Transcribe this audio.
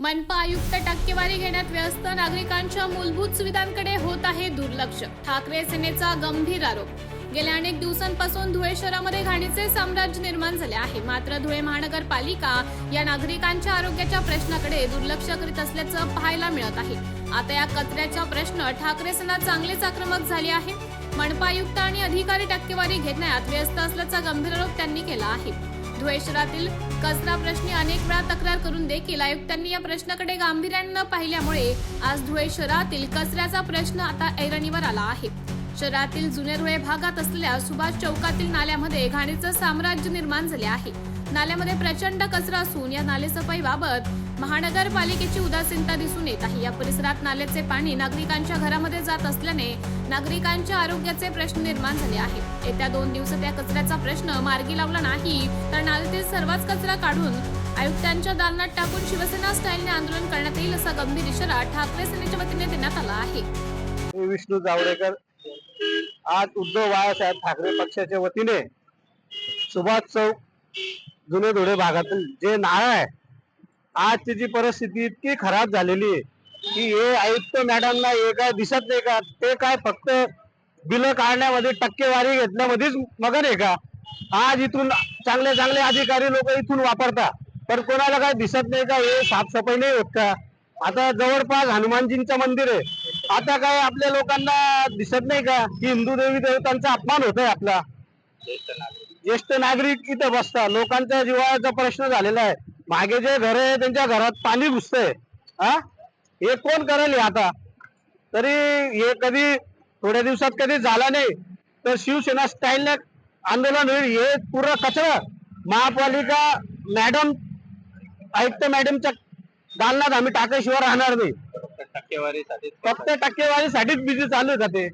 मनपा आयुक्त टक्केवारी घेण्यात व्यस्त. नागरिकांच्या मूलभूत सुविधांकडे होत आहे दुर्लक्ष. ठाकरे सेनेचा गंभीर आरोप. गेल्या अनेक दिवसांपासून धुळे शहरामध्ये घाणीचे साम्राज्य निर्माण झाले आहे. मात्र धुळे महानगरपालिका या नागरिकांच्या आरोग्याच्या प्रश्नाकडे दुर्लक्ष करीत असल्याचं पाहायला मिळत आहे. आता या कचऱ्याचा प्रश्न ठाकरे सेना चांगलेच आक्रमक झाली आहे. मनपा आयुक्त आणि अधिकारी टक्केवारी घेण्यात व्यस्त असल्याचा गंभीर आरोप त्यांनी केला आहे. धुळे शहरातील कचरा प्रश्नी अनेक वेळा तक्रार करून देखील आयुक्तांनी या प्रश्नाकडे गांभीर्याने न पाहिल्यामुळे आज धुळे शहरातील कचऱ्याचा प्रश्न आता ऐरणीवर आला आहे. शहरातील जुने धुळे भागात असलेल्या सुभाष चौकातील नाल्यामध्ये घाणीचं साम्राज्य निर्माण झाले आहे. नाल्यामध्ये प्रचंड कचरा असून या नालेसफाईबाबत महानगरपालिकेची उदासीनता दिसून येत आहे. या परिसरात नाल्याचे पाणी नागरिकांच्या घरामध्ये जात असल्याने नागरिकांच्या आरोग्याचे प्रश्न निर्माण झाले आहेत. येत्या दोन दिवसात या कचऱ्याचा प्रश्न मार्गी लावला नाही तर नाल्यातील सर्वच कचरा काढून आयुक्तांच्या दालनात टाकून शिवसेना स्टाईलने आंदोलन करण्यात येईल असा गंभीर इशारा ठाकरे सेनेच्या वतीने देण्यात आला आहे. विष्णू जावडेकर आज उद्धव बाळासाहेब ठाकरे पक्षाच्या वतीने सुभाष चौक जुने धुळे भागातील जे नाळ आहे आज त्याची परिस्थिती इतकी खराब झालेली आहे की हे आयुक्त मॅडमना हे काय दिसत नाही का? ते काय फक्त बिल काढण्यामध्ये टक्केवारी घेतल्यामध्येच मगन आहे का? आज इथून चांगले चांगले अधिकारी लोक इथून वापरतात पण कोणाला काय दिसत नाही का? हे साफसफाई नाही होत का? आता जवळपास हनुमानजींचं मंदिर आहे. आता काय आपल्या लोकांना दिसत नाही का? की हिंदू देवी देवतांचा अपमान होतोय आपला. ज्येष्ठ नागरिक इथं बसता लोकांच्या जीवाचा प्रश्न झालेला आहे. मागे जे घर आहे त्यांच्या घरात पाणी घुसतंय. हा? हे कोण करेल आता? तरी हे कधी थोड्या दिवसात कधी झाला नाही तर शिवसेना स्टाईलने आंदोलन होईल हे पूर्ण कचरा. महापालिका मॅडम आयुक्त मॅडमच्या दालनात आम्ही टाकाशिवाय राहणार नाही. फक्त टक्केवारीसाठीच बिझी चालू आहे का ते.